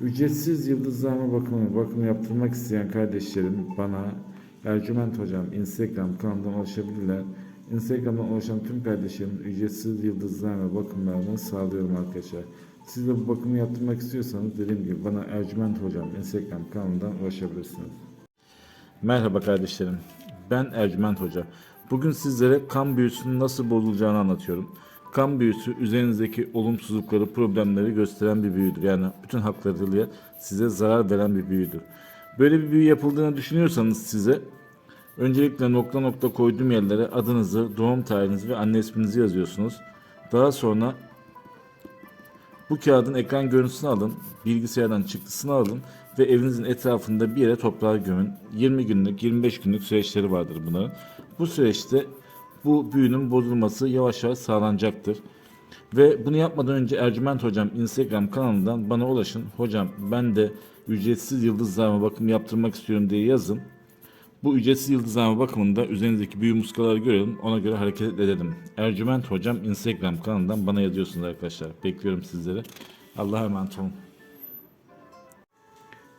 Ücretsiz yıldızlama bakımı, bakım yaptırmak isteyen kardeşlerim bana Ercüment Hocam Instagram kanalından ulaşabilirler. Instagram'dan ulaşan tüm kardeşlerim ücretsiz yıldızlama bakımlarını sağlıyorum arkadaşlar. Siz de bu bakımı yaptırmak istiyorsanız dediğim gibi bana Ercüment Hocam Instagram kanalından ulaşabilirsiniz. Merhaba kardeşlerim. Ben Ercüment Hoca. Bugün sizlere kan büyüsünün nasıl bozulacağını anlatıyorum. Kan büyüsü üzerinizdeki olumsuzlukları, problemleri gösteren bir büyüdür. Yani bütün haklarıyla size zarar veren bir büyüdür. Böyle bir büyü yapıldığını düşünüyorsanız size öncelikle nokta nokta koyduğum yerlere adınızı, doğum tarihinizi ve anne isminizi yazıyorsunuz. Daha sonra bu kağıdın ekran görüntüsünü alın, bilgisayardan çıktısını alın ve evinizin etrafında bir yere toprağa gömün. 20 günlük, 25 günlük süreçleri vardır bunların. Bu süreçte bu büyünün bozulması yavaş yavaş sağlanacaktır. Ve bunu yapmadan önce Ercüment Hocam Instagram kanalından bana ulaşın. Hocam ben de ücretsiz yıldızlarıma bakım yaptırmak istiyorum diye yazın. Bu ücretsiz yıldızlama bakımında üzerinizdeki büyü muskaları görelim. Ona göre hareket edelim. Ercüment Hocam Instagram kanalından bana yazıyorsunuz arkadaşlar. Bekliyorum sizleri. Allah'a emanet olun.